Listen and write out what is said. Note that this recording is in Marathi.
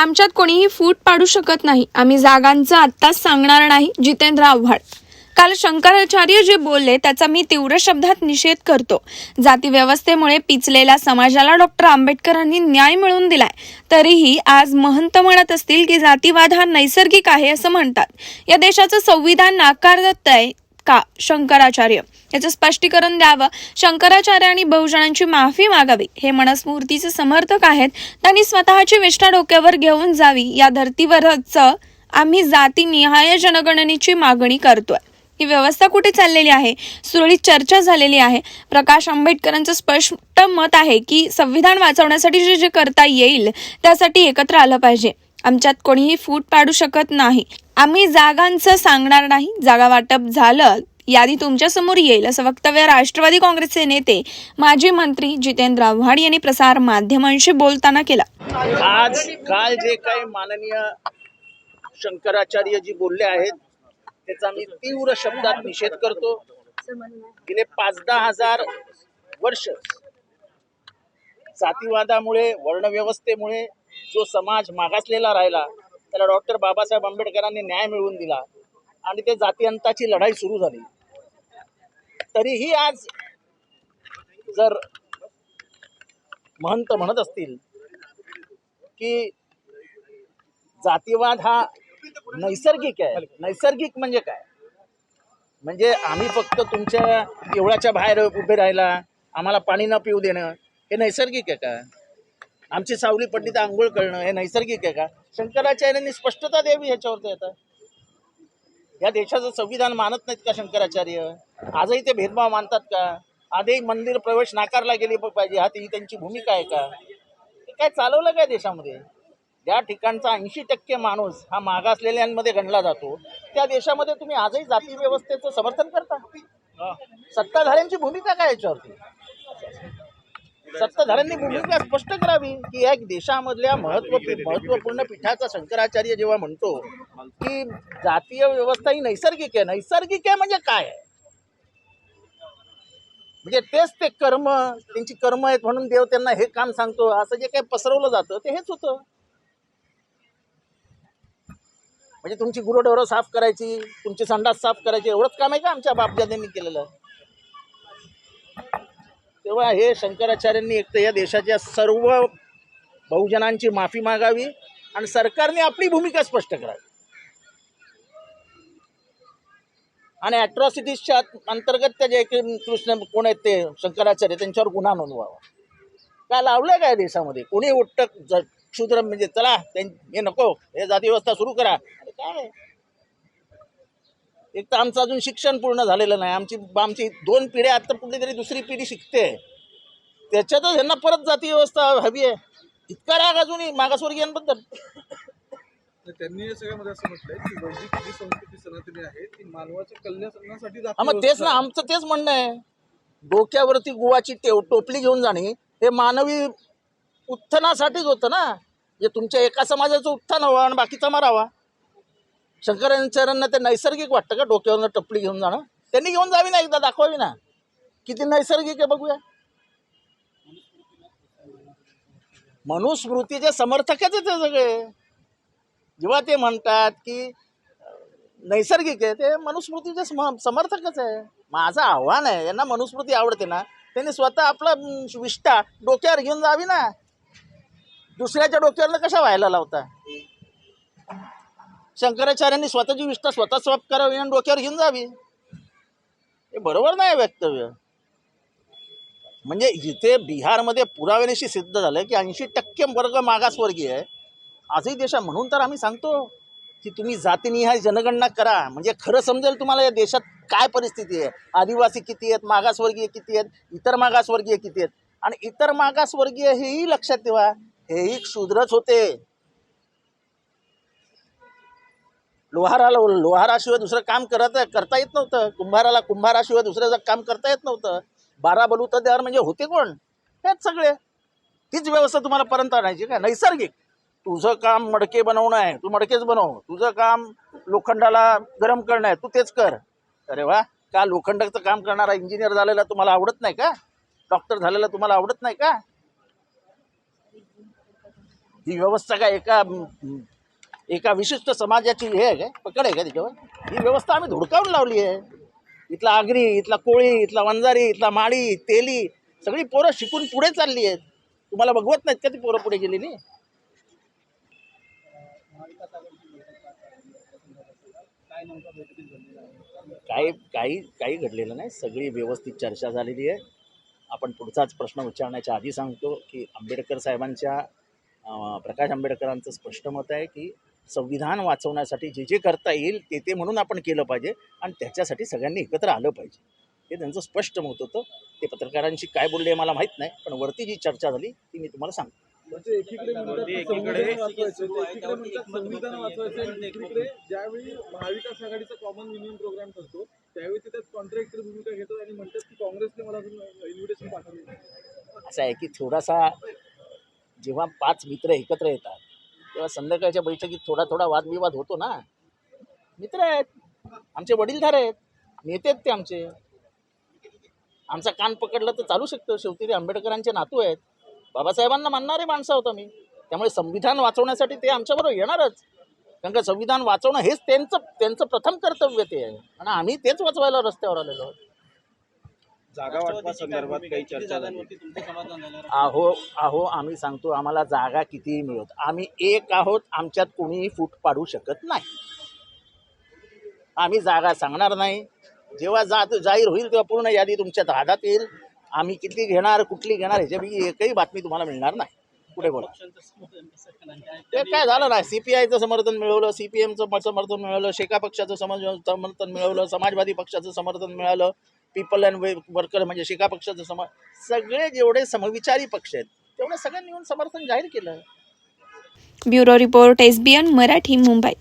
आमच्यात कोणीही फूट पाडू शकत नाही. आम्ही जागांचं आत्ताच सांगणार नाही जितेंद्र आव्हाड. काल शंकराचार्य जे बोलले त्याचा मी तीव्र शब्दात निषेध करतो. जाती व्यवस्थेमुळे पिचलेल्या समाजाला डॉक्टर आंबेडकरांनी न्याय मिळवून दिलाय. तरीही आज महंत म्हणत असतील की जातीवाद हा नैसर्गिक आहे असं म्हणतात. या देशाचं संविधान नाकारत आहे का? शंकराचार्य. याचं स्पष्टीकरण द्यावं. शंकराचार्य आणि बहुजनांची माफी मागावी. हे मनस्मूर्तीचे समर्थक आहेत. त्यांनी स्वतःची विष्ठा डोक्यावर घेऊन जावी. या धर्तीवरच आम्ही जातीनिहाय जनगणनेची मागणी करतोय. ही व्यवस्था कुठे चाललेली आहे? सुरळीत चर्चा झालेली आहे. प्रकाश आंबेडकरांचं स्पष्ट मत आहे की संविधान वाचवण्यासाठी जे जे करता येईल त्यासाठी एकत्र आलं पाहिजे. आमच्यात कोणीही फूट पाडू शकत नाही. आम्ही जागांचं सांगणार नाही. जागा वाटप झालं यादी तुमच्यासमोर येईल असं वक्तव्य राष्ट्रवादी काँग्रेसचे नेते माजी मंत्री जितेंद्र आव्हाड यांनी प्रसार माध्यमांशी बोलताना केला. आज काल जे काही माननीय शंकराचार्य जी बोलले आहेत त्याचा मी तीव्र शब्दात निषेध करतो. गेले पाच दहा हजार वर्ष जातीवादामुळे वर्णव्यवस्थेमुळे जो समाज मागासलेला राहिला त्याला डॉक्टर बाबासाहेब आंबेडकरांनी न्याय मिळवून दिला आणि ते जातीयंताची लढाई सुरू झाली. तरीही आज जर महंत म्हणत असतील की जातीवाद हा नैसर्गिक आहे. नैसर्गिक म्हणजे काय? म्हणजे आम्ही फक्त तुमच्या देवळाच्या बाहेर उभे राहिला आम्हाला पाणी न पिऊ देणं हे नैसर्गिक आहे का? आमची सावली पडली तर आंघोळ करणं हे नैसर्गिक आहे का? शंकराचार्यांनी स्पष्टता द्यावी ह्याच्यावरती आता. या देशाचं संविधान मानत नाहीत का शंकराचार्य? आजही ते भेदभाव मानतात का? आजही मंदिर प्रवेश नाकारला गेली पाहिजे हा ती त्यांची भूमिका आहे का? हे काय चालवलं काय देशामध्ये? ज्या ठिकाणचा ऐंशी टक्के माणूस हा मागासलेल्यांमध्ये गणला जातो त्या देशामध्ये तुम्ही आजही जाती व्यवस्थेचं समर्थन करता? सत्ताधाऱ्यांची भूमिका काय याच्यावरती? सत्ताधाऱ्यांनी भूमिका स्पष्ट करावी की या देशामधल्या महत्त्व महत्त्वपूर्ण पीठाचा शंकराचार्य जेव्हा म्हणतो की जातीय व्यवस्था ही नैसर्गिक आहे. नैसर्गिक आहे म्हणजे काय आहे? म्हणजे तेच ते कर्म त्यांची कर्म आहेत म्हणून देव त्यांना हे काम सांगतो असं जे काही पसरवलं जातं ते हेच होतं. म्हणजे तुमची गुरुडोरं साफ करायची तुमची संडास साफ करायची एवढंच काम आहे का आमच्या बापजाद्यांनी केलेलं? तेव्हा हे शंकराचार्यांनी एक तर या देशाच्या सर्व बहुजनांची माफी मागावी आणि सरकारने आपली भूमिका स्पष्ट करावी. आणि ॲट्रॉसिटीजच्या अंतर्गत त्या जे कृष्ण कोण आहेत ते शंकराचार्य त्यांच्यावर गुन्हा नोंदवावा. काय लावलं काय देशामध्ये? कोणी उठ्ट क्षुद्र म्हणजे चला त्यां- हे नको हे जाती व्यवस्था सुरू करा. काय? एक तर आमचं अजून शिक्षण पूर्ण झालेलं नाही. आमची आमची दोन पिढ्या आता कुठली तरी दुसरी पिढी शिकते. त्याच्यातच यांना परत जाती व्यवस्था हवी आहे. इतका राग अजूनही मागासवर्गीयांबद्दल तर त्यांनी या सगळ्यामध्ये असं म्हटलंय की वैदिक जी संस्कृती सनातनी आहे ती मानवाच्या कल्याणासाठी हा मग तेच ना आमचं तेच म्हणणं आहे. डोक्यावरती गुवाची टेव टोपली घेऊन जाणे हे मानवी उत्थानासाठीच होतं ना. जे तुमच्या एका समाजाचं उत्थान हवं आणि बाकीचा मारावा. शंकराचार्यांना ते नैसर्गिक वाटतं का? डोक्यावरनं टपली घेऊन जाणं? त्यांनी घेऊन जावी ना एकदा दाखवावी ना. किती नैसर्गिक आहे बघूया. मनुस्मृतीचे समर्थकच आहे ते सगळे. जेव्हा ते म्हणतात की नैसर्गिक आहे ते मनुस्मृतीचे सम समर्थकच आहे. माझं आव्हान आहे यांना मनुस्मृती आवडते ना त्यांनी स्वतः आपला विष्ठा डोक्यावर घेऊन जावी ना. दुसऱ्याच्या डोक्यावरनं कशा व्हायला लावता? शंकराचार्यांनी स्वतःची विष्ठा स्वतः स्वप करावी आणि डोक्यावर घेऊन जावी. हे बरोबर नाही वक्तव्य. म्हणजे जिथे बिहारमध्ये पुराव्यानिशी सिद्ध झालं की ऐंशी टक्के वर्ग मागासवर्गीय आहे. आजही देशा म्हणून तर आम्ही सांगतो की तुम्ही जातीनिहाय जनगणना करा. म्हणजे खरं समजेल तुम्हाला या देशात काय परिस्थिती आहे. आदिवासी किती आहेत मागासवर्गीय किती आहेत इतर मागासवर्गीय किती आहेत. आणि इतर मागासवर्गीय हेही लक्षात ठेवा. हेही क्षुद्रच होते. लोहाराला लोहाराशिवाय दुसरं काम करत करता येत नव्हतं. कुंभाराला कुंभाराशिवाय दुसरं काम करता येत नव्हतं. बारा बलुतद्यावर म्हणजे होते कोण? हेच सगळे. तीच व्यवस्था तुम्हाला पर्यंत आणायची का? नैसर्गिक. तुझं काम मडके बनवणं आहे. तू मडकेच बनव. तुझं काम लोखंडाला गरम करणं आहे. तू तेच कर. अरे वा. का लोखंडाचं काम करणारा इंजिनियर झालेला तुम्हाला आवडत नाही का? डॉक्टर झालेला तुम्हाला आवडत नाही का? ही व्यवस्था काय एका एका विशिष्ट समाजाची हे आहे काय? पकड आहे का त्याच्यावर? ही व्यवस्था आम्ही धुडकावून लावली आहे. इथला आगरी इथला कोळी इथला वंजारी इथला माळी तेली सगळी पोरं शिकून पुढे चालली आहेत. तुम्हाला बघवत नाहीत का ती पोरं पुढे गेलेली? काही काही काही घडलेलं नाही. सगळी व्यवस्थित चर्चा झालेली आहे. आपण पुढचाच प्रश्न विचारण्याच्या आधी सांगतो की आंबेडकर साहेबांच्या प्रकाश आंबेडकरांचं स्पष्ट मत आहे की संविधान वाचवण्यासाठी जे जे करता येईल ते ते म्हणून आपण केलं पाहिजे आणि त्याच्यासाठी सगळ्यांनी एकत्र आलं पाहिजे. हे त्यांचं स्पष्ट मत होतं. ते पत्रकारांशी काय बोलले मला माहीत नाही पण वरती जी चर्चा झाली ती मी तुम्हाला सांगतो. म्हणजे एकीकडे म्हणतात की संविधान वाचवायचं तर एकीकडे म्हणतात संविधान वाचवायचं आणि दुसरीकडे ज्यावेळी महाविकास आघाडीचा कॉमन युनियन प्रोग्राम करतो त्यावेळी ते त्यात कॉन्ट्रॅक्टर भूमिका घेतात आणि म्हणतात की काँग्रेसने मला अजून इन्व्हिटेशन पाठवलं नाही. असं आहे की थोडासा जेव्हा पाच मित्र एकत्र येतात तेव्हा संध्याकाळच्या बैठकीत थोडा थोडा वादविवाद होतो ना. मित्र आहेत. आमचे वडीलधार आहेत. नेते आहेत ते आमचे. आमचा कान पकडला तर चालू शकतं. शेवटी ते आंबेडकरांचे नातू आहेत. बाबासाहेबांना मानणारे माणसं होतो मी त्यामुळे संविधान वाचवण्यासाठी ते आमच्याबरोबर येणारच. कारण का संविधान वाचवणं हेच त्यांचं त्यांचं प्रथम कर्तव्य ते आहे. आणि आम्ही तेच वाचवायला रस्त्यावर आलेलो आहोत. जागा वाटपा संदर्भात काही चर्चा झाली. आहो आहो आम्ही सांगतो आम्हाला जागा कितीही मिळत आम्ही एक आहोत आमच्यात कोणीही फूट पाडू शकत नाही. आम्ही जागा सांगणार नाही. जेव्हा जा जाहीर होईल तेव्हा पूर्ण यादी तुमच्या हातात येईल. आम्ही किती घेणार कुठली घेणार ह्याच्यापैकी एकही बातमी तुम्हाला मिळणार नाही. पुढे बोला. ते काय झालं नाही? सीपीआयचं समर्थन मिळवलं सीपीएमचं समर्थन मिळवलं शेका पक्षाचं समर्थन मिळवलं समाजवादी पक्षाचं समर्थन मिळालं. पीपल अँड वर्कर म्हणजे शिका पक्षाचं सम सगळे जेवढे समविचारी पक्ष आहेत तेवढे सगळ्यांनी येऊन समर्थन जाहीर केलं. Bureau report SBN Marathi Mumbai.